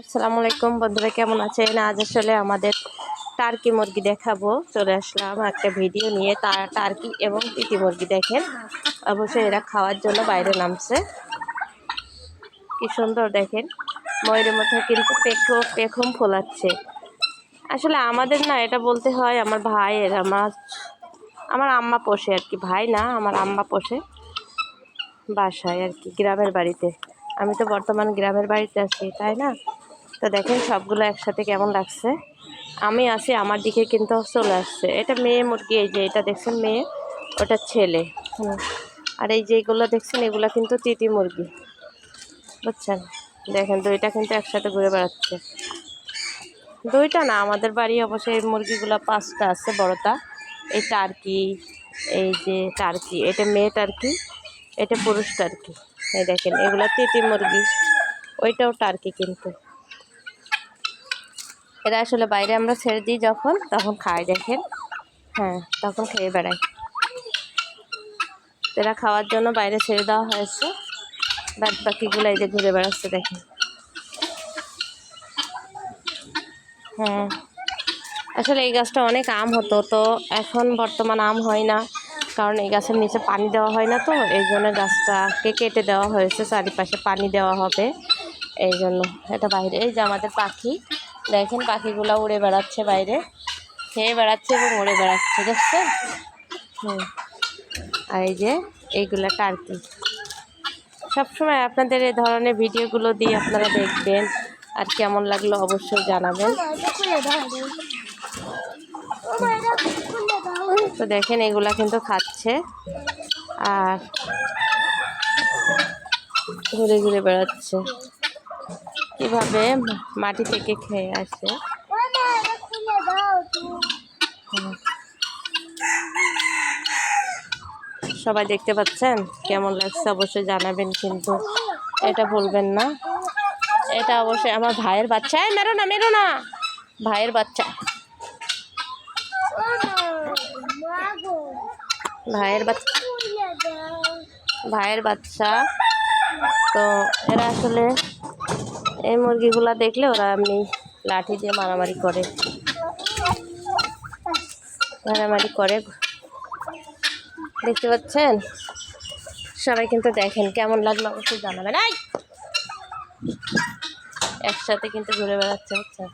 আসসালামু আলাইকুম বন্ধুরা, কেমন আছেন? আজ আসলে আমাদের টার্কি মুরগি দেখাবো। চলে আসলাম একটা ভিডিও নিয়ে তার টার্কি এবং তিতি মুরগি দেখেন। অবশ্যই এরা খাওয়ার জন্য বাইরে নামছে। কি সুন্দর দেখেন, ময়ূরের মধ্যে কিন্তু পেখো পেখম ফোলাচ্ছে। আসলে আমাদের না এটা বলতে হয়, আমার ভাইয়ের, আমার আমার আম্মা পোষে আর কি। ভাই না, আমার আম্মা পোষে বাসায় আর কি, গ্রামের বাড়িতে। আমি তো বর্তমান গ্রামের বাড়িতে আছি, তাই না? তো দেখেন সবগুলো একসাথে কেমন লাগছে। আমি আছি, আমার দিকে কিন্তু চলে আসছে। এটা মেয়ে মুরগি, এই যে এটা দেখছেন মেয়ে, ওটা ছেলে। আর এই যেগুলো দেখছেন, এগুলো কিন্তু তিতি মুরগি। বুঝছেন? দেখেন, দুইটা কিন্তু একসাথে ঘুরে বেড়াচ্ছে। দুইটা না, আমাদের বাড়ি অবশ্যই মুরগিগুলো পাঁচটা আছে, বড়টা। এই টার্কি, এই যে টার্কি, এটা মেয়ে টার্কি, এটা পুরুষ টার্কি। এই দেখেন, এগুলো তিতি মুরগি, ওইটাও টার্কি কিন্তু। এরা আসলে বাইরে আমরা ছেড়ে দিই যখন, তখন খায় দেখেন। হ্যাঁ তখন খেয়ে বেড়ায়। এরা খাওয়ার জন্য বাইরে ছেড়ে দেওয়া হয়েছে। বাদ বাকিগুলো এই যে ঘুরে বেড়াচ্ছে দেখেন। হ্যাঁ আসলে এই গাছটা অনেক আম হতো, তো এখন বর্তমান আম হয় না। কারণ এই গাছের নিচে পানি দেওয়া হয় না তো, এই জন্য গাছটাকে কেটে দেওয়া হয়েছে, চারিপাশে পানি দেওয়া হবে। এই জন্য এটা বাইরে, এই যে আমাদের পাখি। দেখেন পাখিগুলো উড়ে বেড়াচ্ছে বাইরে। খেয়ে বেড়াচ্ছে এবং উড়ে বেড়াচ্ছে, দেখছেন? হুম। আর এই যে, এইগুলা টার্কি সবসময় আপনাদের এই ধরনের ভিডিওগুলো দিয়ে আপনারা দেখবেন। আর কেমন লাগল অবশ্যই জানাবেন। তো দেখেন, এগুলা কিন্তু খাচ্ছে। আর ঘুরে ঘুরে বেড়াচ্ছে। কীভাবে মাটি থেকে খেয়ে আসে। সবাই দেখতে পাচ্ছেন? কেমন লাগছে অবশ্যই জানাবেন কিন্তু এটা বলবেন না। এটা অবশ্যই আমার ভাইয়ের বাচ্চা। মেরো না মেরো না। ভাইয়ের বাচ্চা। ভাইয়ের বাচ্চা। ভাইয়ের বাচ্চা। তো এরা আসলে এই মুরগিগুলা দেখলে ওরা এমনি লাঠি দিয়ে মারামারি করে। মারামারি করে। দেখতে পাচ্ছেন? সবাই কিন্তু দেখেন কেমন লাগল অবশ্যই জানাবেন। এই! একসাথে কিন্তু ঘুরে বেড়াচ্ছে, বুঝছেন?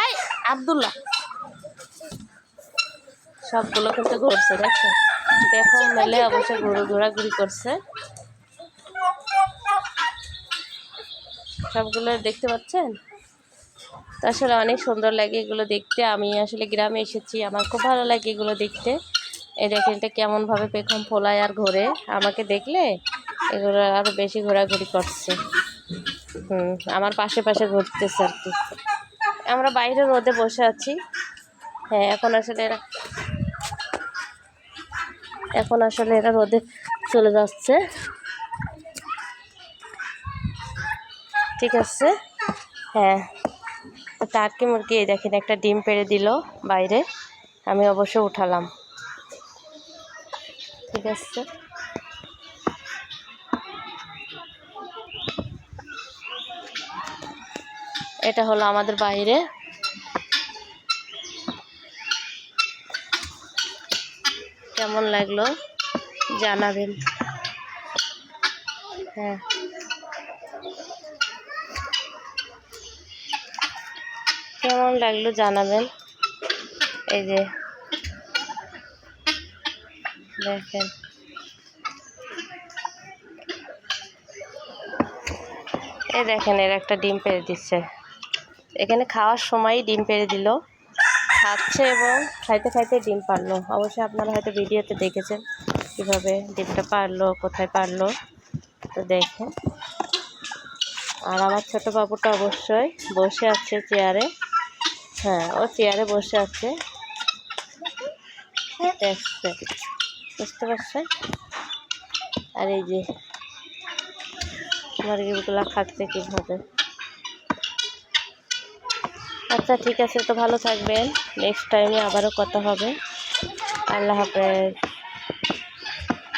এই, আবদুল্লাহ। সবগুলো কিন্তু ঘুরছে দেখছেন দেখো, মেলে অবশ্যই ঘুরু ঘোরাঘুরি করছে। সবগুলো দেখতে পাচ্ছেন? তো আসলে অনেক সুন্দর লাগে এগুলো দেখতে। আমি আসলে গ্রামে এসেছি, আমার খুব ভালো লাগে এগুলো দেখতে। এই দেখেন এটা কেমনভাবে পেখম ফোলায় আর ঘোরে। আমাকে দেখলে এগুলো আরও বেশি ঘোরাঘুরি করছে। হুম, আমার পাশে পাশে ঘুরতেছে আর কি। আমরা বাইরে রোদে বসে আছি। হ্যাঁ এখন আসলে এরা এখন আসলে এরা রোদে চলে যাচ্ছে। ঠিক আছে? হ্যাঁ। তো টার্কি মুরগি, এই দেখেন একটা ডিম পেড়ে দিল বাইরে। আমি অবশ্য উঠালাম। ঠিক আছে? এটা হলো আমাদের বাইরে। কেমন লাগল? জানাবেন। হ্যাঁ। কেমন লাগল জানাবেন? এই যে। দেখেন। এই দেখেন, এর একটা ডিম পেড়ে দিচ্ছে। এখানে খাওয়ার সময়ই ডিম পেড়ে দিল। খাচ্ছে এবং খাইতে খাইতে ডিম পারল। অবশ্যই আপনারা হয়তো ভিডিওতে দেখেছেন কীভাবে ডিমটা পারল, কোথায় পারল। তো দেখেন। আর আমার ছোটো বাবুটা অবশ্যই বসে আছে চেয়ারে হ্যাঁ ও চেয়ারে বসে আছে। দেখছে বুঝতে পারছে আর এই যে মুরগিগুলো খাচ্ছে কীভাবে? আচ্ছা ঠিক আছে তো ভালো থাকবেন। নেক্সট টাইমে আবারও কথা হবে। আল্লাহ হাফেজ।